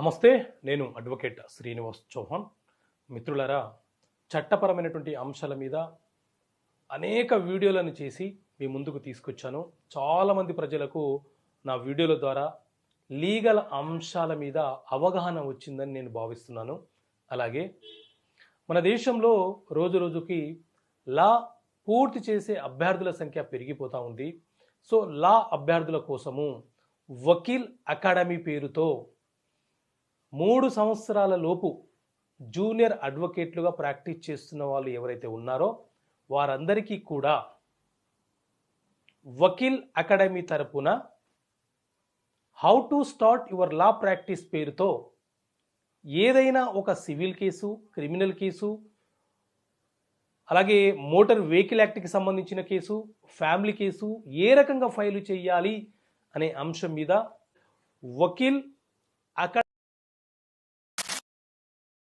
నమస్తే నేను అడ్వకేట్ శ్రీనివాస్ చౌహాన్. మిత్రులారా చట్టపరమైనటువంటి అంశాల మీద అనేక వీడియోలను చేసి మీ ముందుకు తీసుకొచ్చాను. చాలామంది ప్రజలకు నా వీడియోల ద్వారా లీగల్ అంశాల మీద అవగాహన వచ్చిందని నేను భావిస్తున్నాను. అలాగే మన దేశంలో రోజు రోజుకి లా పూర్తి చేసే అభ్యర్థుల సంఖ్య పెరిగిపోతూ ఉంది. సో లా అభ్యర్థుల కోసము వకీల్ అకాడమీ పేరుతో మూడు సంవత్సరాల లోపు జూనియర్ అడ్వకేట్లుగా ప్రాక్టీస్ చేస్తున్న వాళ్ళు ఎవరైతే ఉన్నారో వారందరికీ కూడా వకీల్ అకాడమీ తరపున how to start your law practice పేరుతో ఏదైనా ఒక సివిల్ కేసు క్రిమినల్ కేసు అలాగే మోటార్ వెహికల్ యాక్ట్కి సంబంధించిన కేసు ఫ్యామిలీ కేసు ఏ రకంగా ఫైల్ చేయాలి అనే అంశం మీద వకీల్ అకాడమీ